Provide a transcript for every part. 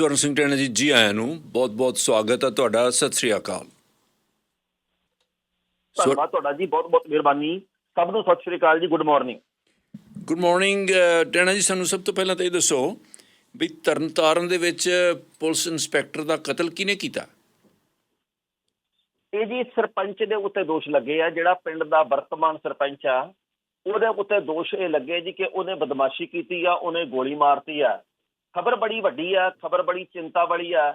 ਸਵਰਨ ਸਿੰਘ ਟੈਣਾ ਜੀ ਜੀ ਆਇਆਂ ਨੂੰ ਬਹੁਤ-ਬਹੁਤ ਸਵਾਗਤ ਹੈ ਤੁਹਾਡਾ। ਸਤਿ ਸ੍ਰੀ ਅਕਾਲ। ਧੰਨਵਾਦ ਤੁਹਾਡਾ ਜੀ ਬਹੁਤ ਬਹੁਤ ਮਿਹਰਬਾਨੀ। ਸਭ ਨੂੰ ਸਤਿ ਸ਼੍ਰੀ ਅਕਾਲ ਜੀ ਗੁੱਡ ਮਾਰਨਿੰਗ। ਗੁੱਡ ਮਾਰਨਿੰਗ ਟੈਣਾ ਜੀ ਸਾਨੂੰ ਸਭ ਤੋਂ ਪਹਿਲਾਂ ਤਾਂ ਇਹ ਦੱਸੋ ਵੀ ਤਰਨਤਾਰਨ ਦੇ ਵਿੱਚ ਪੁਲਿਸ ਇੰਸਪੈਕਟਰ ਦਾ ਕਤਲ ਕਿਹਨੇ ਕੀਤਾ? ਇਹ ਜੀ ਸਰਪੰਚ ਦੇ ਉੱਤੇ ਦੋਸ਼ ਲੱਗੇ ਆ ਜਿਹੜਾ ਪਿੰਡ ਦਾ ਵਰਤਮਾਨ ਸਰਪੰਚ ਆ ਉਹਦੇ ਉੱਤੇ ਦੋਸ਼ ਇਹ ਲੱਗੇ ਜੀ ਕਿ ਉਹਨੇ ਬਦਮਾਸ਼ੀ ਕੀਤੀ ਆ ਉਹਨੇ ਗੋਲੀ ਮਾਰਤੀ ਆ। ਖਬਰ ਬੜੀ ਵੱਡੀ ਆ, ਖਬਰ ਬੜੀ ਚਿੰਤਾ ਵਾਲੀ ਆ,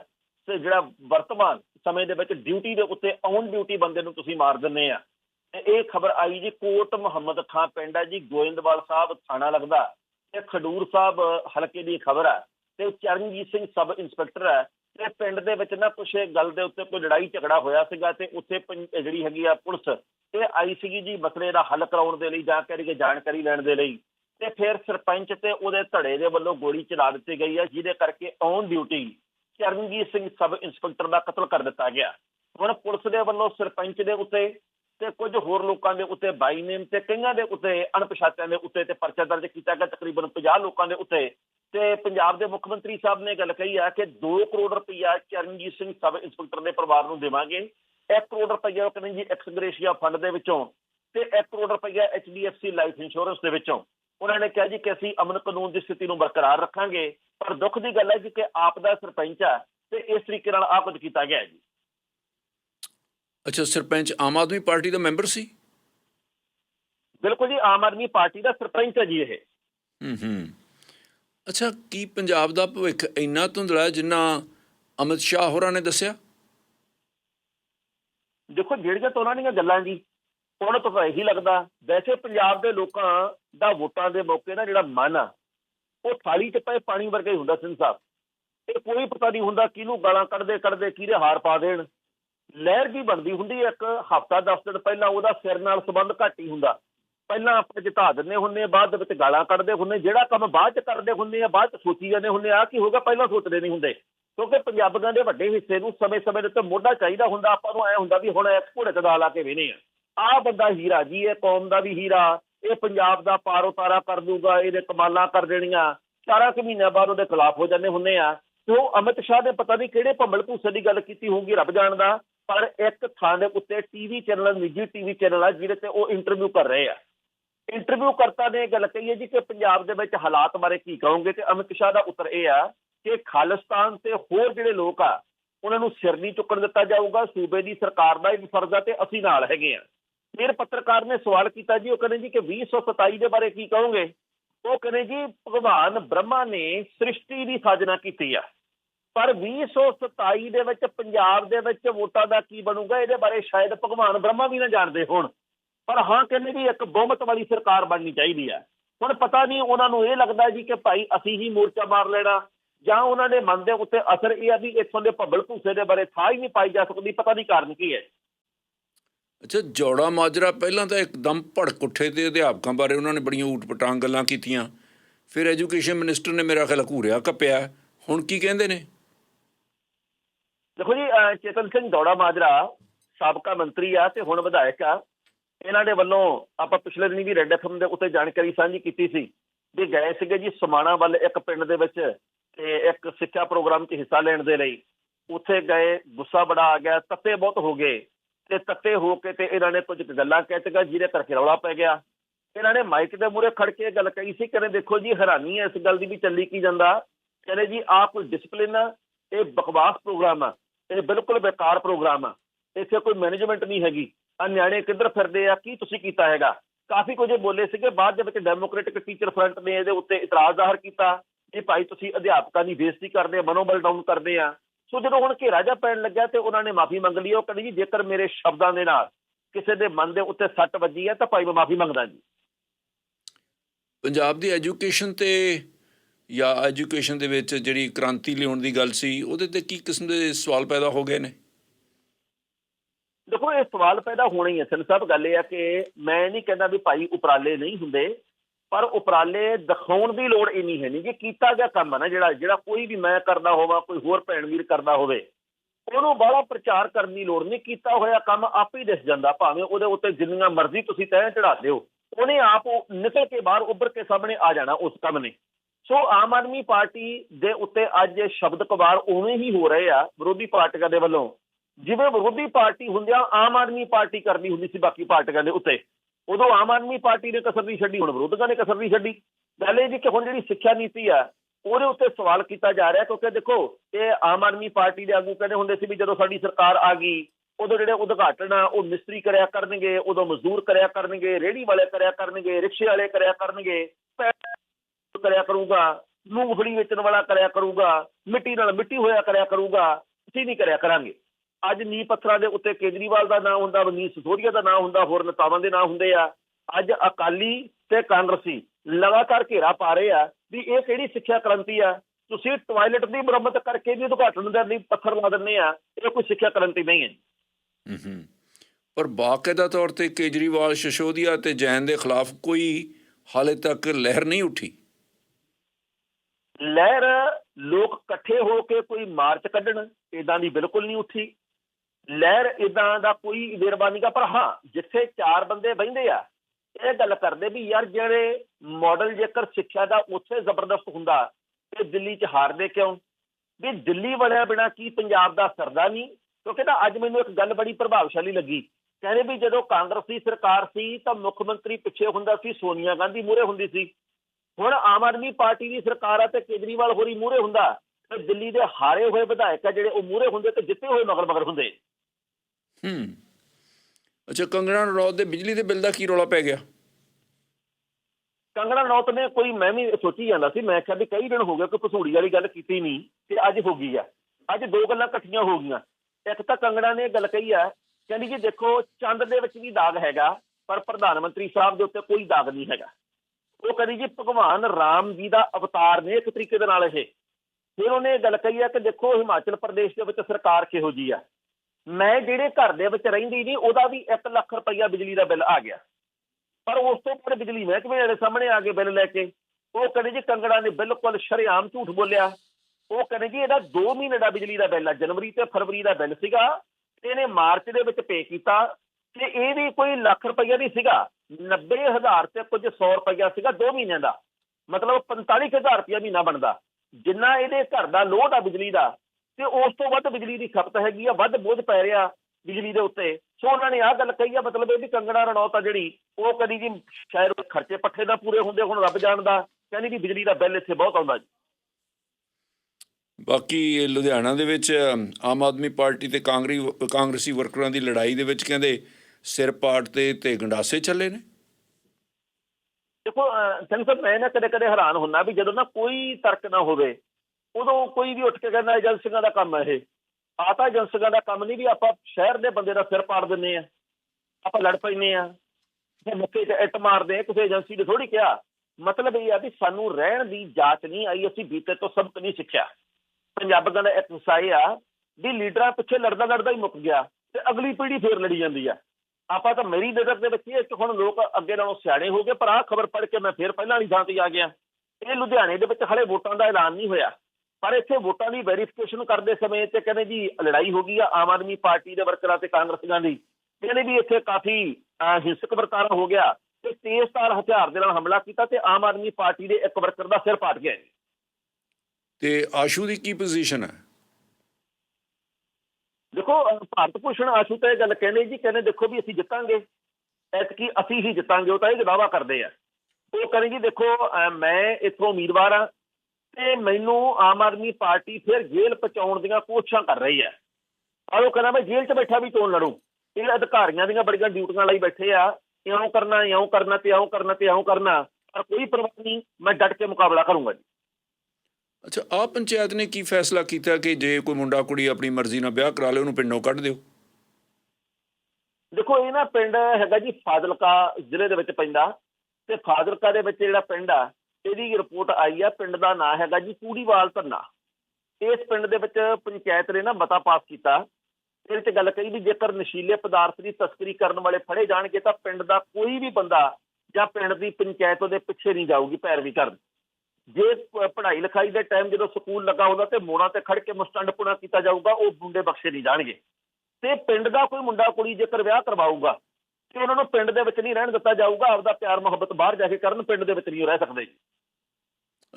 ਤੇ ਜਿਹੜਾ ਵਰਤਮਾਨ ਸਮੇਂ ਦੇ ਵਿੱਚ ਡਿਊਟੀ ਦੇ ਉੱਤੇ ਔਨ ਡਿਊਟੀ ਬੰਦੇ ਨੂੰ ਤੁਸੀਂ ਮਾਰ ਦਿੰਦੇ ਆ। ਇਹ ਖਬਰ ਆਈ ਜੀ ਕੋਟ ਮੁਹੰਮਦ ਖਾਂ ਪਿੰਡ ਹੈ ਜੀ, ਗੋਇੰਦਵਾਲ ਸਾਹਿਬ ਥਾਣਾ ਲੱਗਦਾ। ਤੇ ਖਡੂਰ ਸਾਹਿਬ ਹਲਕੇ ਦੀ ਖਬਰ ਹੈ ਤੇ ਚਰਨਜੀਤ ਸਿੰਘ ਸਬ ਇੰਸਪੈਕਟਰ ਹੈ ਤੇ ਪਿੰਡ ਦੇ ਵਿੱਚ ਨਾ ਕੁਛ ਗੱਲ ਦੇ ਉੱਤੇ ਕੋਈ ਲੜਾਈ ਝਗੜਾ ਹੋਇਆ ਸੀਗਾ ਤੇ ਉੱਥੇ ਪੰ- ਜਿਹੜੀ ਹੈਗੀ ਆ ਪੁਲਿਸ ਇਹ ਆਈ ਸੀਗੀ ਜੀ ਮਸਲੇ ਦਾ ਹੱਲ ਕਰਾਉਣ ਦੇ ਲਈ ਜਾਂ ਕਹਿ ਕਰਕੇ ਜਾਣਕਾਰੀ ਲੈਣ ਦੇ ਲਈ। ਤੇ ਫਿਰ ਸਰਪੰਚ ਤੇ ਉਹਦੇ ਧੜੇ ਦੇ ਵੱਲੋਂ ਗੋਲੀ ਚਲਾ ਦਿੱਤੀ ਗਈ ਹੈ, ਜਿਹਦੇ ਕਰਕੇ on duty Charanjit Singh sub inspector ਦਾ ਕਤਲ ਕਰ ਦਿੱਤਾ ਗਿਆ। ਹੁਣ ਪੁਲਿਸ ਦੇ ਵੱਲੋਂ ਸਰਪੰਚ ਦੇ ਉੱਤੇ ਤੇ ਕੁਝ ਹੋਰ ਲੋਕਾਂ ਦੇ ਉੱਤੇ ਬਾਈ ਨੇਮ ਤੇ ਕਈਆਂ ਦੇ ਉੱਤੇ ਅਣਪਛਾਤਿਆਂ ਦੇ ਉੱਤੇ ਤੇ ਪਰਚਾ ਦਰਜ ਕੀਤਾ ਗਿਆ, ਤਕਰੀਬਨ 50 ਲੋਕਾਂ ਦੇ ਉੱਤੇ। ਤੇ ਪੰਜਾਬ ਦੇ ਮੁੱਖ ਮੰਤਰੀ ਸਾਹਿਬ ਨੇ ਗੱਲ ਕਹੀ ਹੈ ਕਿ 2 ਕਰੋੜ ਰੁਪਈਆ ਚਰਨਜੀਤ ਸਿੰਘ ਸਬ ਇੰਸਪੈਕਟਰ ਦੇ ਪਰਿਵਾਰ ਨੂੰ ਦੇਵਾਂਗੇ। 1 ਕਰੋੜ ਰੁਪਈਆ ਉਹ ਕਹਿੰਦੇ ਜੀ ਐਕਸਗ੍ਰੇਸ਼ੀਆ ਫੰਡ ਦੇ ਵਿੱਚੋਂ ਤੇ 1 ਕਰੋੜ ਰੁਪਈਆ HDFC ਲਾਈਫ ਇੰਸ਼ੋਰੈਂਸ ਦੇ ਵਿੱਚੋਂ। ਉਹਨਾਂ ਨੇ ਕਿਹਾ ਜੀ ਕਿ ਅਸੀਂ ਅਮਨ ਕਾਨੂੰਨ ਦੀ ਸਥਿਤੀ ਨੂੰ ਬਰਕਰਾਰ ਰੱਖਾਂਗੇ ਪਰ ਦੁੱਖ ਦੀ ਗੱਲ ਹੈ ਜੀ ਕਿ ਆਪ ਦਾ ਸਰਪੰਚ ਆ ਤੇ ਇਸ ਤਰੀਕੇ ਨਾਲ ਆਹ ਕੁਝ ਕੀਤਾ ਗਿਆ ਜੀ। ਅੱਛਾ ਸਰਪੰਚ ਆਮ ਆਦਮੀ ਪਾਰਟੀ ਦਾ ਮੈਂਬਰ ਸੀ? ਬਿਲਕੁਲ ਜੀ ਆਮ ਆਦਮੀ ਪਾਰਟੀ ਦਾ ਸਰਪੰਚ ਹੈ ਜੀ ਇਹ। ਹੂੰ ਹੂੰ। ਅੱਛਾ ਕੀ ਪੰਜਾਬ ਦਾ ਭਵਿੱਖ ਇੰਨਾ ਧੁੰਦਲਾ ਜਿੰਨਾ ਅਮਿਤ ਸ਼ਾਹ ਹੋਰਾਂ ਨੇ ਦੱਸਿਆ? ਦੇਖੋ ਜਿਹੜੀਆਂ ਤਾਂ ਉਹਨਾਂ ਦੀਆਂ ਗੱਲਾਂ ਜੀ ਉਹਨਾਂ ਤੋਂ ਤਾਂ ਇਹੀ ਲੱਗਦਾ, ਵੈਸੇ ਪੰਜਾਬ ਦੇ ਲੋਕਾਂ ਦਾ ਵੋਟਾਂ ਦੇ ਮੌਕੇ ਦਾ ਜਿਹੜਾ ਮਨ ਆ, ਉਹ ਥਾਲੀ 'ਚ ਪਏ ਪਾਣੀ ਵਰਗਾ ਹੀ ਹੁੰਦਾ ਸਿੰਘ ਸਾਹਿਬ ਇਹ ਕੋਈ ਪਤਾ ਨਹੀਂ ਹੁੰਦਾ ਕਿਹਨੂੰ ਗਾਲਾਂ ਕੱਢਦੇ ਕੱਢਦੇ ਕਿਹਦੇ ਹਾਰ ਪਾ ਦੇਣ। ਲਹਿਰ ਵੀ ਬਣਦੀ ਹੁੰਦੀ ਇੱਕ ਹਫਤਾ 10 ਦਿਨ ਪਹਿਲਾਂ ਉਹਦਾ ਸਿਰ ਨਾਲ ਸੰਬੰਧ ਘੱਟ ਹੀ ਹੁੰਦਾ। ਪਹਿਲਾਂ ਆਪਾਂ ਜਿਤਾ ਦਿੰਦੇ ਹੁੰਨੇ ਬਾਅਦ ਦੇ ਵਿੱਚ ਗਾਲਾਂ ਕੱਢਦੇ ਹੁੰਨੇ ਜਿਹੜਾ ਕੰਮ ਬਾਅਦ ਚ ਕਰਦੇ ਹੁੰਨੇ ਆ, ਬਾਅਦ ਚ ਸੋਚੀ ਜਾਂਦੇ ਹੁੰਨੇ ਆ ਕੀ ਹੋਗਾ ਪਹਿਲਾਂ ਸੋਚਦੇ ਨਹੀਂ ਹੁੰਦੇ। ਕਿਉਂਕਿ ਪੰਜਾਬੀਆਂ ਦੇ ਵੱਡੇ ਹਿੱਸੇ ਨੂੰ ਸਮੇਂ-ਸਮੇਂ ਦੇ ਉੱਤੇ ਮੋਢਾ ਚਾਹੀਦਾ ਹੁੰਦਾ, ਆਪਾਂ ਨੂੰ ਐ ਹੁੰਦਾ ਵੀ ਹੁਣ ਇਸ ਘੋੜੇ ਤੇ ਦਾ ਲਾ ਕੇ ਵੇਨੇ ਆ। ਆਹ ਬੰਦਾ ਹੀਰਾ, ਜੀ ਇਹ ਕੌਮ ਦਾ ਵੀ ਹੀਰਾ, ਇਹ ਪੰਜਾਬ ਦਾ ਪਾਰ ਉਤਾਰਾ ਕਰ ਦੂਗਾ, ਇਹਦੇ ਕਮਾਲਾਂ ਕਰ ਦੇਣੀਆਂ। ਚਾਰਾਂ ਕੁ ਮਹੀਨਿਆਂ ਬਾਅਦ ਉਹਦੇ ਖਿਲਾਫ ਹੋ ਜਾਂਦੇ ਹੁੰਨੇ ਆ। ਤੇ ਉਹ ਅਮਿਤ ਸ਼ਾਹ ਨੇ ਪਤਾ ਨਹੀਂ ਕਿਹੜੇ ਭੰਬਲ ਭੂਸੇ ਦੀ ਗੱਲ ਕੀਤੀ ਹੋਊਗੀ ਰੱਬ ਜਾਣਦਾ, ਪਰ ਇੱਕ ਥਾਂ ਦੇ ਉੱਤੇ ਟੀਵੀ ਚੈਨਲ ਨਿੱਜੀ ਟੀਵੀ ਚੈਨਲ ਆ, ਜਿਹਦੇ ਤੇ ਉਹ ਇੰਟਰਵਿਊ ਕਰ ਰਹੇ ਆ। ਇੰਟਰਵਿਊ ਕਰਤਾ ਨੇ ਇਹ ਗੱਲ ਕਹੀ ਹੈ ਜੀ ਕਿ ਪੰਜਾਬ ਦੇ ਵਿੱਚ ਹਾਲਾਤ ਬਾਰੇ ਕੀ ਕਹੋਗੇ? ਤੇ ਅਮਿਤ ਸ਼ਾਹ ਦਾ ਉੱਤਰ ਇਹ ਆ ਕਿ ਖਾਲਿਸਤਾਨ ਤੇ ਹੋਰ ਜਿਹੜੇ ਲੋਕ ਆ, ਉਹਨਾਂ ਨੂੰ ਸਿਰ ਨਹੀਂ ਚੁੱਕਣ ਦਿੱਤਾ ਜਾਊਗਾ, ਸੂਬੇ ਦੀ ਸਰਕਾਰ ਦਾ ਵੀ ਫਰਜ਼ ਆ ਤੇ ਅਸੀਂ ਨਾਲ ਹੈਗੇ ਆ। ਫਿਰ ਪੱਤਰਕਾਰ ਨੇ ਸਵਾਲ ਕੀਤਾ ਜੀ, ਉਹ ਕਹਿੰਦੇ ਜੀ ਕਿ 2027 ਦੇ ਬਾਰੇ ਕੀ ਕਹੋਗੇ? ਉਹ ਕਹਿੰਦੇ ਜੀ, ਭਗਵਾਨ ਬ੍ਰਹਮਾ ਨੇ ਸ੍ਰਿਸ਼ਟੀ ਦੀ ਸਾਜਨਾ ਕੀਤੀ ਆ। ਪਰ 2027 ਦੇ ਵਿੱਚ ਪੰਜਾਬ ਦੇ ਵਿੱਚ ਵੋਟਾਂ ਦਾ ਕੀ ਬਣੂਗਾ? ਇਹਦੇ ਬਾਰੇ ਸ਼ਾਇਦ ਭਗਵਾਨ ਬ੍ਰਹਮਾ ਵੀ ਨਾ ਜਾਣਦੇ ਹੋਣ। ਪਰ ਹਾਂ, ਕਹਿੰਦੇ ਵੀ ਇੱਕ ਬਹੁਮਤ ਵਾਲੀ ਸਰਕਾਰ ਬਣਨੀ ਚਾਹੀਦੀ ਆ। ਹੁਣ ਪਤਾ ਨਹੀਂ ਉਹਨਾਂ ਨੂੰ ਇਹ ਲੱਗਦਾ ਜੀ ਕਿ ਭਾਈ ਅਸੀਂ ਹੀ ਮੋਰਚਾ ਮਾਰ ਲੈਣਾ, ਜਾਂ ਉਹਨਾਂ ਦੇ ਮਨ ਦੇ ਉੱਤੇ ਅਸਰ ਇਹ ਆ ਵੀ ਇੱਥੋਂ ਦੇ ਭੱਬਲ ਭੂਸੇ ਦੇ ਬਾਰੇ ਥਾਂ ਹੀ ਨਹੀਂ ਪਾਈ ਜਾ ਸਕਦੀ, ਪਤਾ ਨਹੀਂ ਕਾਰਨ ਕੀ ਹੈ। ਅੱਛਾ, ਜੋੜਾ ਮਾਜਰਾ ਪਹਿਲਾਂ ਤਾਂ ਇੱਕਦਮ ਭੜਕ ਉੱਠੇ ਤੇ ਅਧਿਆਪਕਾਂ ਬਾਰੇ ਉਹਨਾਂ ਨੇ ਬੜੀਆਂ ਊਟ-ਪਟਾਂਗ ਗੱਲਾਂ ਕੀਤੀਆਂ। ਫਿਰ ਐਜੂਕੇਸ਼ਨ ਮਿਨਿਸਟਰ ਨੇ ਮੇਰਾ ਖਿਆਲ ਘੂਰਿਆ, ਕੱਪਿਆ। ਹੁਣ ਕੀ ਕਹਿੰਦੇ ਨੇ? ਦੇਖੋ ਜੀ ਚੇਤਨ ਸਿੰਘ ਦੌੜਾ ਮਾਜਰਾ ਸਾਬਕਾ ਮੰਤਰੀ ਆ ਤੇ ਹੁਣ ਵਿਧਾਇਕ ਆ। ਇਹਨਾਂ ਦੇ ਵੱਲੋਂ ਆਪਾਂ ਪਿਛਲੇ ਦਿਨੀ ਵੀ ਰੈੱਡ ਐਫਐਮ ਦੇ ਉੱਤੇ ਜਾਣਕਾਰੀ ਸਾਂਝੀ ਕੀਤੀ ਸੀ ਵੀ ਗਏ ਸੀਗੇ ਜੀ ਸਮਾਣਾ ਵੱਲ ਇੱਕ ਪਿੰਡ ਦੇ ਵਿੱਚ ਤੇ ਇੱਕ ਸਿੱਖਿਆ ਪ੍ਰੋਗਰਾਮ 'ਚ ਹਿੱਸਾ ਲੈਣ ਦੇ ਲਈ। ਉੱਥੇ ਗਏ, ਗੁੱਸਾ ਬੜਾ ਆ ਗਿਆ, ਤੱਤੇ ਬਹੁਤ ਹੋ ਗਏ। ਤੇ ਤੱਤੇ ਹੋ ਕੇ ਤੇ ਇਹਨਾਂ ਨੇ ਕੁਝ ਗੱਲਾਂ ਕਹਿ ਕਹਿਤੀਆਂ ਜਿਹਦੇ ਕਰਕੇ ਰੌਲਾ ਪੈ ਗਿਆ। ਇਹਨਾਂ ਨੇ ਮਾਈਕ ਦੇ ਮੂਹਰੇ ਖੜ ਕੇ ਇਹ ਗੱਲ ਕਹੀ ਸੀ, ਕਹਿੰਦੇ ਦੇਖੋ ਜੀ, ਹੈਰਾਨੀ ਹੈ ਇਸ ਗੱਲ ਦੀ ਵੀ ਚੱਲੀ ਕੀ ਜਾਂਦਾ। ਕਹਿੰਦੇ ਜੀ, ਆਹ ਕੋਈ ਡਿਸਪਲਿਨ ਆ, ਇਹ ਬਕਵਾਸ ਪ੍ਰੋਗਰਾਮ ਆ, ਇਹ ਬਿਲਕੁਲ ਬੇਕਾਰ ਪ੍ਰੋਗਰਾਮ ਆ। ਇੱਥੇ ਕੋਈ ਮੈਨੇਜਮੈਂਟ ਨਹੀਂ ਹੈਗੀ। ਆ ਨਿਆਣੇ ਕਿੱਧਰ ਫਿਰਦੇ ਆ, ਕੀ ਤੁਸੀਂ ਕੀਤਾ ਹੈਗਾ? ਕਾਫੀ ਕੁਝ ਬੋਲੇ ਸੀਗੇ, ਬਾਅਦ ਦੇ ਵਿੱਚ ਡੈਮੋਕ੍ਰੈਟਿਕ ਟੀਚਰ ਫਰੰਟ ਨੇ ਇਹਦੇ ਉੱਤੇ ਇਤਰਾਜ਼ ਜ਼ਾਹਰ ਕੀਤਾ ਕਿ ਭਾਈ ਤੁਸੀਂ ਅਧਿਆਪਕਾਂ ਦੀ ਬੇਇੱਜ਼ਤੀ ਕਰਦੇ ਆ, ਮਨੋਬਲ ਡਾਊਨ ਕਰਦੇ ਆ। ਸੋ ਜਦੋਂ ਹੁਣ ਘੇਰਾ ਜਾ ਪੈਣ ਲੱਗਿਆ ਤੇ ਉਹਨਾਂ ਨੇ ਮਾਫੀ ਮੰਗ ਲਈ ਉਹ ਕਹਿੰਦੇ ਜੀ ਜੇਕਰ ਮੇਰੇ ਸ਼ਬਦਾਂ ਦੇ ਨਾਲ ਕਿਸੇ ਦੇ ਮਨ ਦੇ ਉੱਤੇ ਸੱਟ ਵੱਜੀ ਹੈ ਤਾਂ ਭਾਈ ਮੈਂ ਮਾਫੀ ਮੰਗਦਾ ਜੀ। ਪੰਜਾਬ ਦੀ ਐਜੂਕੇਸ਼ਨ ਤੇ ਜਾਂ ਐਜੂਕੇਸ਼ਨ ਦੇ ਵਿੱਚ ਜਿਹੜੀ ਕ੍ਰਾਂਤੀ ਲਿਆਉਣ ਦੀ ਗੱਲ ਸੀ ਉਹਦੇ ਤੇ ਕੀ ਕਿਸਮ ਦੇ ਸਵਾਲ ਪੈਦਾ ਹੋ ਗਏ ਨੇ? ਦੇਖੋ ਇਹ ਸਵਾਲ ਪੈਦਾ ਹੋਣਾ ਹੀ ਹੈ ਸਿੰਘ ਸਾਹਿਬ ਗੱਲ ਇਹ ਆ ਕਿ ਮੈਂ ਨਹੀਂ ਕਹਿੰਦਾ ਵੀ ਭਾਈ ਉਪਰਾਲੇ ਨਹੀਂ ਹੁੰਦੇ। ਪਰ ਉਪਰਾਲੇ ਦਿਖਾਉਣ ਦੀ ਲੋੜ ਇੰਨੀ ਹੈ ਨਹੀਂ ਜੇ ਕੀਤਾ ਗਿਆ ਕੰਮ ਹੈ ਨਾ ਜਿਹੜਾ ਜਿਹੜਾ ਕੋਈ ਵੀ ਮੈਂ ਕਰਦਾ ਹੋਵਾਂ, ਕੋਈ ਹੋਰ ਭੈਣ ਵੀਰ ਕਰਦਾ ਹੋਵੇ, ਉਹਨੂੰ ਬਾਹਲਾ ਪ੍ਰਚਾਰ ਕਰਨ ਦੀ ਲੋੜ ਨਹੀਂ ਕੀਤਾ ਹੋਇਆ ਕੰਮ ਆਪ ਹੀ ਦਿਸ ਜਾਂਦਾ, ਭਾਵੇਂ ਉਹਦੇ ਉੱਤੇ ਜਿੰਨੀਆਂ ਮਰਜ਼ੀ ਤੁਸੀਂ ਤੈਅ ਚੜਾ ਦਿਓ, ਉਹਨੇ ਆਪ ਨਿਕਲ ਕੇ ਬਾਹਰ ਉੱਭਰ ਕੇ ਸਾਹਮਣੇ ਆ ਜਾਣਾ ਉਸ ਕੰਮ ਨੇ। ਸੋ ਆਮ ਆਦਮੀ ਪਾਰਟੀ ਦੇ ਉੱਤੇ ਅੱਜ ਸ਼ਬਦ ਕਵਾਰ ਉਵੇਂ ਹੀ ਹੋ ਰਹੇ ਆ ਵਿਰੋਧੀ ਪਾਰਟੀਆਂ ਦੇ ਵੱਲੋਂ। ਜਿਵੇਂ ਵਿਰੋਧੀ ਪਾਰਟੀ ਹੁੰਦਿਆਂ ਆਮ ਆਦਮੀ ਪਾਰਟੀ ਕਰਦੀ ਹੁੰਦੀ ਸੀ ਬਾਕੀ ਪਾਰਟੀਆਂ ਦੇ ਉੱਤੇ। ਉਦੋਂ ਆਮ ਆਦਮੀ ਪਾਰਟੀ ਨੇ ਕਸਰ ਨਹੀਂ ਛੱਡੀ, ਹੁਣ ਵਿਰੋਧੀਆਂ ਨੇ ਕਸਰ ਨਹੀਂ ਛੱਡੀ। ਗੱਲ ਇਹ ਜੀ ਕਿ ਹੁਣ ਜਿਹੜੀ ਸਿੱਖਿਆ ਨੀਤੀ ਆ, ਉਹਦੇ ਉੱਤੇ ਸਵਾਲ ਕੀਤਾ ਜਾ ਰਿਹਾ, ਕਿਉਂਕਿ ਦੇਖੋ, ਇਹ ਆਮ ਆਦਮੀ ਪਾਰਟੀ ਦੇ ਆਗੂ ਕਹਿੰਦੇ ਹੁੰਦੇ ਸੀ ਵੀ ਜਦੋਂ ਸਾਡੀ ਸਰਕਾਰ ਆ ਗਈ, ਉਦੋਂ ਜਿਹੜੇ ਉਦਘਾਟਨ ਆ, ਉਹ ਮਿਸਤਰੀ ਕਰਿਆ ਕਰਨਗੇ, ਉਦੋਂ ਮਜ਼ਦੂਰ ਕਰਿਆ ਕਰਨਗੇ, ਰੇਹੜੀ ਵਾਲੇ ਕਰਿਆ ਕਰਨਗੇ, ਰਿਕਸ਼ੇ ਵਾਲੇ ਕਰਿਆ ਕਰਨਗੇ ਕਰਿਆ ਕਰੂਗਾ, ਮੂੰਗਫਲੀ ਵੇਚਣ ਵਾਲਾ ਕਰਿਆ ਕਰੂਗਾ, ਮਿੱਟੀ ਨਾਲ ਮਿੱਟੀ ਹੋਇਆ ਕਰਿਆ ਕਰੂਗਾ, ਅਸੀਂ ਨਹੀਂ ਕਰਿਆ ਕਰਾਂਗੇ। ਅੱਜ ਨੀ ਪੱਥਰਾਂ ਦੇ ਉੱਤੇ ਕੇਜਰੀਵਾਲ ਦਾ ਨਾਮ ਹੁੰਦਾ ਵਨੀਤ ਸਿਸੋਦੀਆ ਦਾ ਨਾਮ ਹੁੰਦਾ ਹੋਰ ਨੇਤਾਵਾਂ ਦੇ ਨਾਮ ਹੁੰਦੇ ਆ। ਅੱਜ ਅਕਾਲੀ ਤੇ ਕਾਂਗਰਸੀ ਲਗਾਤਾਰ ਘੇਰਾ ਪਾ ਰਹੇ ਆ ਵੀ ਇਹ ਕਿਹੜੀ ਸਿੱਖਿਆ ਕ੍ਰਾਂਤੀ ਆ? ਤੁਸੀਂ ਟਾਇਲਟ ਦੀ ਮੁਰੰਮਤ ਕਰਕੇ ਵੀ ਉਦਘਾਟਨ ਦੇ ਲਈ ਪੱਥਰ ਲਾ ਦਿੰਦੇ ਆ ਇਹ ਕੋਈ ਸਿੱਖਿਆ ਕ੍ਰਾਂਤੀ ਨਹੀਂ ਹੈ ਹੂੰ ਪਰ ਬਾਕਾਇਦਾ ਤੌਰ ਤੇ ਕੇਜਰੀਵਾਲ ਸ਼ਸ਼ੋਦੀਆ ਤੇ ਜੈਨ ਦੇ ਖਿਲਾਫ ਕੋਈ ਹਾਲੇ ਤੱਕ ਲਹਿਰ ਨਹੀਂ ਉੱਠੀ? ਲਹਿਰ ਲੋਕ ਇਕੱਠੇ ਹੋ ਕੇ ਕੋਈ ਮਾਰਚ ਕੱਢਣ ਇਦਾਂ ਦੀ ਬਿਲਕੁਲ ਨਹੀਂ ਉੱਠੀ। ਲਹਿਰ ਇਦਾਂ ਦਾ ਕੋਈ ਵੇਰਵਾ ਗਾ ਪਰ ਹਾਂ, ਜਿੱਥੇ ਚਾਰ ਬੰਦੇ ਬਹਿੰਦੇ ਆ, ਇਹ ਗੱਲ ਕਰਦੇ ਵੀ ਯਾਰ ਜਿਹੜੇ ਮਾਡਲ ਜੇਕਰ ਸਿੱਖਿਆ ਦਾ ਉੱਥੇ ਜ਼ਬਰਦਸਤ ਹੁੰਦਾ ਤੇ ਦਿੱਲੀ 'ਚ ਹਾਰਦੇ ਕਿਉਂ? ਵੀ ਦਿੱਲੀ ਵਾਲਿਆਂ ਬਿਨਾ ਕੀ ਪੰਜਾਬ ਦਾ ਸਰਦਾ ਨਹੀਂ? ਕਿਉਂਕਿ ਨਾ ਅੱਜ ਮੈਨੂੰ ਇੱਕ ਗੱਲ ਬੜੀ ਪ੍ਰਭਾਵਸ਼ਾਲੀ ਲੱਗੀ। ਕਹਿੰਦੇ ਵੀ ਜਦੋਂ ਕਾਂਗਰਸ ਦੀ ਸਰਕਾਰ ਸੀ, ਤਾਂ ਮੁੱਖ ਮੰਤਰੀ ਪਿੱਛੇ ਹੁੰਦਾ ਸੀ, ਸੋਨੀਆ ਗਾਂਧੀ ਮੂਹਰੇ ਹੁੰਦੀ ਸੀ। ਹੁਣ ਆਮ ਆਦਮੀ ਪਾਰਟੀ ਦੀ ਸਰਕਾਰ ਆ ਤੇ ਕੇਜਰੀਵਾਲ ਹੋਰੀ ਮੂਹਰੇ ਹੁੰਦਾ, ਤੇ ਦਿੱਲੀ ਦੇ ਹਾਰੇ ਹੋਏ ਵਿਧਾਇਕ ਆ ਜਿਹੜੇ ਉਹ ਮੂਹਰੇ ਹੁੰਦੇ ਤੇ ਜਿੱਤੇ ਹੋਏ ਮਗਰ ਮਗਰ ਹੁੰਦੇ। ਹੂੰ। ਅੱਛਾ, ਕੰਗਣਾ ਰਣੌਤ ਦੇ ਬਿਜਲੀ ਦੇ ਬਿੱਲ ਦਾ ਕੀ ਰੌਲਾ ਪੈ ਗਿਆ? ਕੰਗਣਾ ਰਣੌਤ ਨੇ ਕੋਈ, ਮੈਂ ਵੀ ਸੋਚੀ ਜਾਂਦਾ ਸੀ, ਮੈਂ ਕਿਹਾ ਵੀ ਕਈ ਦਿਨ ਹੋ ਗਏ ਕੋਈ ਭਸੂੜੀ ਵਾਲੀ ਗੱਲ ਕੀਤੀ ਨਹੀਂ, ਤੇ ਅੱਜ ਹੋ ਗਈ ਆ। ਅੱਜ ਦੋ ਗੱਲਾਂ ਇਕੱਠੀਆਂ ਹੋ ਗਈਆਂ। ਇੱਕ ਤਾਂ ਕੰਗਣਾ ਨੇ ਗੱਲ ਕਹੀ ਆ, ਕਹਿੰਦੀ ਜੀ ਦੇਖੋ, ਚੰਦ ਦੇ ਵਿੱਚ ਵੀ ਦਾਗ ਹੈਗਾ, ਪਰ ਪ੍ਰਧਾਨ ਮੰਤਰੀ ਸਾਹਿਬ ਦੇ ਉੱਤੇ ਕੋਈ ਦਾਗ ਨਹੀਂ ਹੈਗਾ। ਉਹ ਕਹਿੰਦੀ ਜੀ, ਭਗਵਾਨ ਰਾਮ ਜੀ ਦਾ ਅਵਤਾਰ ਨੇ ਇੱਕ ਤਰੀਕੇ ਦੇ ਨਾਲ ਇਹ। ਫਿਰ ਉਹਨੇ ਇਹ ਗੱਲ ਕਹੀ ਆ ਕਿ ਦੇਖੋ, ਹਿਮਾਚਲ ਪ੍ਰਦੇਸ਼ ਦੇ ਵਿੱਚ ਸਰਕਾਰ ਕਿਹੋ ਜੀ ਆ? ਮੈਂ ਜਿਹੜੇ ਘਰ ਦੇ ਵਿੱਚ ਰਹਿੰਦੀ ਨਹੀਂ, ਉਹਦਾ ਵੀ 1 ਲੱਖ ਰੁਪਈਆ ਬਿਜਲੀ ਦਾ ਬਿੱਲ ਆ ਗਿਆ। ਪਰ ਉਸ ਤੋਂ ਬਾਅਦ ਬਿਜਲੀ ਮਹਿਕਮੇ ਵਾਲੇ ਸਾਹਮਣੇ ਆ ਕੇ ਬਿੱਲ ਲੈ ਕੇ, ਉਹ ਕਹਿੰਦੇ ਜੀ ਕੰਗੜਾ ਨੇ ਬਿਲਕੁਲ ਸ਼ਰੇਆਮ ਝੂਠ ਬੋਲਿਆ। ਉਹ ਕਹਿੰਦੇ ਜੀ ਇਹਦਾ 2 ਮਹੀਨੇ ਦਾ ਬਿਜਲੀ ਦਾ ਬਿੱਲ ਆ, ਜਨਵਰੀ ਤੇ ਫਰਵਰੀ ਦਾ ਬਿੱਲ ਸੀਗਾ, ਤੇ ਇਹਨੇ ਮਾਰਚ ਦੇ ਵਿੱਚ ਪੇ ਕੀਤਾ, ਤੇ ਇਹ ਵੀ ਕੋਈ ਲੱਖ ਰੁਪਈਆ ਨਹੀਂ ਸੀਗਾ। 90000 ਤੇ ਕੁਝ 100 ਰੁਪਈਆ ਸੀਗਾ 2 ਮਹੀਨਿਆਂ ਦਾ। ਮਤਲਬ 45000 ਰੁਪਈਆ ਮਹੀਨਾ ਬਣਦਾ। ਜਿੰਨਾ ਇਹਦੇ ਘਰ ਦਾ ਲੋਡ ਆ ਬਿਜਲੀ ਦਾ ਤੇ ਉਸ ਤੋਂ ਵੱਧ ਬਿਜਲੀ ਦੀ ਖਪਤ ਹੈਗੀ ਆ ਵੱਧ ਬੋਝ ਪੈ ਰਿਹਾ ਬਿਜਲੀ ਦੇ ਉੱਤੇ। ਸੋ ਉਹਨਾਂ ਨੇ ਆਹ ਗੱਲ ਕਹੀ ਆ ਮਤਲਬ ਇਹ ਵੀ ਕੰਗਣਾ ਰਣੌਤ ਆ ਜਿਹੜੀ ਉਹ ਕਦੀ ਜੀ ਸ਼ਾਇਦ ਖਰਚੇ ਪੱਠੇ ਦਾ ਪੂਰੇ ਹੁੰਦੇ ਹੁਣ ਰੱਬ ਜਾਣਦਾ ਕਹਿੰਦੀ ਵੀ ਬਿਜਲੀ ਦਾ ਬਿੱਲ ਇੱਥੇ ਬਹੁਤ ਆਉਂਦਾ ਜੀ। ਬਾਕੀ ਲੁਧਿਆਣਾ ਦੇ ਵਿੱਚ ਆਮ ਆਦਮੀ ਪਾਰਟੀ ਤੇ ਕਾਂਗਰੀ ਕਾਂਗਰਸੀ ਵਰਕਰਾਂ ਦੀ ਲੜਾਈ ਦੇ ਵਿੱਚ ਕਹਿੰਦੇ ਸਿਰ ਪਾੜ ਤੇ ਤੇ ਗੰਡਾਸੇ ਚੱਲੇ ਨੇ। ਦੇਖੋ ਸਾਹਿਬ ਮੈਂ ਨਾ ਕਦੇ ਕਦੇ ਹੈਰਾਨ ਹੁੰਨਾ ਵੀ ਜਦੋਂ ਨਾ ਕੋਈ ਤਰਕ ਨਾ ਹੋਵੇ ਉਦੋਂ ਕੋਈ ਵੀ ਉੱਠ ਕੇ ਕਹਿੰਦਾ ਏਜੰਸੀਆਂ ਦਾ ਕੰਮ ਹੈ ਇਹ। ਆ ਤਾਂ ਏਜੰਸੀਆਂ ਦਾ ਕੰਮ ਨਹੀਂ ਵੀ ਆਪਾਂ ਸ਼ਹਿਰ ਦੇ ਬੰਦੇ ਦਾ ਸਿਰ ਪਾੜ ਦਿੰਨੇ ਆ ਆਪਾਂ ਲੜ ਪੈਨੇ ਆ ਤੇ ਮੁੱਕੇ 'ਚ ਇੱਟ ਮਾਰਦੇ ਆ, ਕਿਸੇ ਏਜੰਸੀ ਨੇ ਥੋੜੀ ਕਿਹਾ। ਮਤਲਬ ਇਹ ਆ ਵੀ ਸਾਨੂੰ ਰਹਿਣ ਦੀ ਜਾਂਚ ਨਹੀਂ ਆਈ, ਅਸੀਂ ਬੀਤੇ ਤੋਂ ਸਬਕ ਨਹੀਂ ਸਿੱਖਿਆ। ਪੰਜਾਬੀਆਂ ਦਾ ਇੱਕ ਵਸਾਈ ਆ ਵੀ ਲੀਡਰਾਂ ਪਿੱਛੇ ਲੜਦਾ ਲੜਦਾ ਹੀ ਮੁੱਕ ਗਿਆ ਤੇ ਅਗਲੀ ਪੀੜ੍ਹੀ ਫੇਰ ਲੜੀ ਜਾਂਦੀ ਆ। ਆਪਾਂ ਤਾਂ ਮੇਰੀ ਨਜ਼ਰ ਦੇ ਵਿੱਚ ਇਹ ਕਿ ਹੁਣ ਲੋਕ ਅੱਗੇ ਨਾਲੋਂ ਸਿਆਣੇ ਹੋ ਗਏ, ਪਰ ਆਹ ਖਬਰ ਪੜ੍ਹ ਕੇ ਮੈਂ ਫੇਰ ਪਹਿਲਾਂ ਵਾਲੀ ਥਾਂ ਤੇ ਆ ਗਿਆ। ਇਹ ਲੁਧਿਆਣੇ ਦੇ ਵਿੱਚ ਹਲੇ ਵੋਟਾਂ ਦਾ ਐਲਾਨ ਨਹੀਂ ਹੋਇਆ। ਪਰ ਇੱਥੇ ਵੋਟਾਂ ਦੀ ਵੈਰੀਫਿਕੇਸ਼ਨ ਕਰਦੇ ਸਮੇਂ ਤੇ ਕਹਿੰਦੇ ਜੀ ਲੜਾਈ ਹੋ ਗਈ ਆ ਆਮ ਆਦਮੀ ਪਾਰਟੀ ਦੇ ਵਰਕਰਾਂ ਤੇ ਕਾਂਗਰਸੀਆਂ ਦੀ ਕਹਿੰਦੇ ਵੀ ਇੱਥੇ ਕਾਫੀ ਹਿੰਸਕ ਵਰਤਾਰਾ ਹੋ ਗਿਆ ਤੇ ਤੇਜ਼ਧਾਰ ਹਥਿਆਰ ਦੇ ਨਾਲ ਹਮਲਾ ਕੀਤਾ ਤੇ ਆਮ ਆਦਮੀ ਪਾਰਟੀ ਦੇ ਇੱਕ ਵਰਕਰ ਦਾ ਸਿਰ ਪਾਟ ਗਿਆ ਤੇ ਆਸ਼ੂ ਦੀ ਕੀ ਪੋਜੀਸ਼ਨ ਹੈ? ਦੇਖੋ ਭਾਰਤ ਭੂਸ਼ਣ ਆਸ਼ੂ ਤਾਂ ਇਹ ਗੱਲ ਕਹਿੰਦੇ ਜੀ ਕਹਿੰਦੇ ਦੇਖੋ ਵੀ ਅਸੀਂ ਜਿੱਤਾਂਗੇ। ਐਤਕੀ ਅਸੀਂ ਹੀ ਜਿੱਤਾਂਗੇ ਉਹ ਤਾਂ ਇਹ ਦਾਵਾ ਕਰਦੇ ਆ। ਉਹ ਕਹਿੰਦੇ ਜੀ ਦੇਖੋ ਮੈਂ ਇੱਥੋਂ ਉਮੀਦਵਾਰ ਆ ਤੇ ਮੈਨੂੰ ਆਮ ਆਦਮੀ ਪਾਰਟੀ ਫਿਰ ਜੇਲ੍ਹ ਪਹੁੰਚਾਉਣ ਦੀਆਂ ਕੋਸ਼ਿਸ਼ਾਂ ਕਰ ਰਹੀ ਹੈ। ਔਰ ਉਹ ਕਹਿੰਦਾ ਮੈਂ ਜੇਲ੍ਹ 'ਚ ਬੈਠਾ ਵੀ ਚੋਣ ਲੜੂ? ਇਹ ਅਧਿਕਾਰੀਆਂ ਦੀਆਂ ਬੜੀਆਂ ਡਿਊਟੀਆਂ ਲਈ ਬੈਠੇ ਆ। ਇਉਂ ਕਰਨਾ ਇਉਂ ਕਰਨਾ ਤੇ ਇਉਂ ਕਰਨਾ ਤੇ ਇਉਂ ਕਰਨਾ। ਪਰ ਕੋਈ ਪਰਵਾਹ ਨਹੀਂ ਮੈਂ ਡਟ ਕੇ ਮੁਕਾਬਲਾ ਕਰੂੰਗਾ ਜੀ। ਅੱਛਾ ਆ ਪੰਚਾਇਤ ਨੇ ਕੀ ਫੈਸਲਾ ਕੀਤਾ ਕਿ ਜੇ ਕੋਈ ਮੁੰਡਾ ਕੁੜੀ ਆਪਣੀ ਮਰਜ਼ੀ ਨਾਲ ਵਿਆਹ ਕਰਾ ਲੇ ਉਹਨੂੰ ਪਿੰਡੋਂ ਕੱਢ ਦਿਓ? ਦੇਖੋ ਇਹ ਨਾ ਪਿੰਡ ਹੈਗਾ ਜੀ ਫਾਜ਼ਿਲਕਾ ਜ਼ਿਲ੍ਹੇ ਦੇ ਵਿੱਚ ਪੈਂਦਾ। ਤੇ ਫਾਜ਼ਿਲਕਾ ਦੇ ਵਿੱਚ ਜਿਹੜਾ ਪਿੰਡ ਆ ਇਹਦੀ ਰਿਪੋਰਟ ਆਈ ਆ, ਪਿੰਡ ਦਾ ਨਾਂ ਹੈਗਾ ਜੀ ਕੂੜੀਵਾਲ ਧੰਨਾ ਇਸ ਪਿੰਡ ਦੇ ਵਿੱਚ ਪੰਚਾਇਤ ਨੇ ਨਾ ਮਤਾ ਪਾਸ ਕੀਤਾ। ਇਹਦੇ 'ਚ ਗੱਲ ਕਹੀ ਵੀ ਜੇਕਰ ਨਸ਼ੀਲੇ ਪਦਾਰਥ ਦੀ ਤਸਕਰੀ ਕਰਨ ਵਾਲੇ ਫੜੇ ਜਾਣਗੇ ਤਾਂ ਪਿੰਡ ਦਾ ਕੋਈ ਵੀ ਬੰਦਾ ਜਾਂ ਪਿੰਡ ਦੀ ਪੰਚਾਇਤ ਉਹਦੇ ਪਿੱਛੇ ਨਹੀਂ ਜਾਊਗੀ ਪੈਰਵੀ ਕਰਨ। ਜੇ ਪੜ੍ਹਾਈ ਲਿਖਾਈ ਦੇ ਟਾਈਮ ਜਦੋਂ ਸਕੂਲ ਲੱਗਾ ਹੁੰਦਾ ਤੇ ਮੋੜਾਂ ਤੇ ਖੜ ਕੇ ਮੁਸਟੰਡਪੁਣਾ ਕੀਤਾ ਜਾਊਗਾ, ਉਹ ਮੁੰਡੇ ਬਖਸ਼ੇ ਨਹੀਂ ਜਾਣਗੇ। ਤੇ ਪਿੰਡ ਦਾ ਕੋਈ ਮੁੰਡਾ ਕੁੜੀ ਜੇਕਰ ਵਿਆਹ ਕਰਵਾਊਗਾ ਤੇ ਉਹਨਾਂ ਨੂੰ ਪਿੰਡ ਦੇ ਵਿੱਚ ਨਹੀਂ ਰਹਿਣ ਦਿੱਤਾ ਜਾਊਗਾ, ਆਪਦਾ ਪਿਆਰ ਮੁਹੱਬਤ ਬਾਹਰ ਜਾ ਕੇ ਕਰਨ, ਪਿੰਡ ਦੇ ਵਿੱਚ ਨਹੀਂ ਉਹ ਰਹਿ ਸਕਦੇ।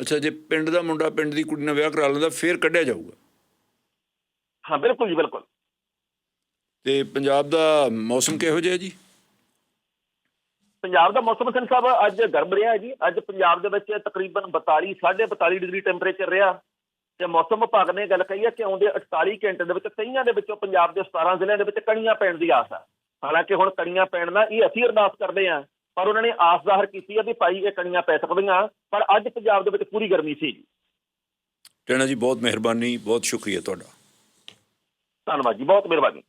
ਅੱਛਾ ਜੇ ਪਿੰਡ ਦਾ ਮੁੰਡਾ ਪਿੰਡ ਦੀ ਕੁੜੀ ਨਾਲ ਵਿਆਹ ਕਰਾ ਲੈਂਦਾ ਫਿਰ ਕੱਢਿਆ ਜਾਊਗਾ? ਹਾਂ ਬਿਲਕੁਲ ਜੀ ਬਿਲਕੁਲ। ਤੇ ਪੰਜਾਬ ਦਾ ਮੌਸਮ ਕਿਹੋ ਜਿਹਾ ਜੀ? ਪੰਜਾਬ ਦਾ ਮੌਸਮ ਸਿੰਘ ਸਾਹਿਬ ਅੱਜ ਗਰਮ ਰਿਹਾ ਜੀ। ਅੱਜ ਪੰਜਾਬ ਦੇ ਵਿੱਚ ਤਕਰੀਬਨ 42 42 ਡਿਗਰੀ ਟੈਂਪਰੇਚਰ ਰਿਹਾ। ਤੇ ਮੌਸਮ ਵਿਭਾਗ ਨੇ ਗੱਲ ਕਹੀ ਹੈ ਕਿ ਆਉਂਦੇ 48 ਘੰਟੇ ਦੇ ਵਿੱਚ ਕਈਆਂ ਦੇ ਵਿੱਚੋਂ ਪੰਜਾਬ ਦੇ 17 ਜ਼ਿਲ੍ਹਿਆਂ ਦੇ ਵਿੱਚ ਕਣੀਆਂ ਪੈਣ ਦੀ ਆਸ ਹੈ ਹਾਲਾਂਕਿ ਹੁਣ ਕਣੀਆਂ ਪੈਣ ਦਾ ਇਹ ਅਸੀਂ ਅਰਦਾਸ ਕਰਦੇ ਹਾਂ ਪਰ ਉਹਨਾਂ ਨੇ ਆਸ ਜ਼ਾਹਰ ਕੀਤੀ ਹੈ ਵੀ ਭਾਈ ਇਹ ਕਣੀਆਂ ਪੈ ਸਕਦੀਆਂ ਪਰ ਅੱਜ ਪੰਜਾਬ ਦੇ ਵਿੱਚ ਪੂਰੀ ਗਰਮੀ ਸੀ ਜੀ। ਟੈਣਾ ਜੀ ਬਹੁਤ ਮਿਹਰਬਾਨੀ ਬਹੁਤ ਸ਼ੁਕਰੀਆ ਤੁਹਾਡਾ। ਧੰਨਵਾਦ ਜੀ ਬਹੁਤ ਮਿਹਰਬਾਨੀ।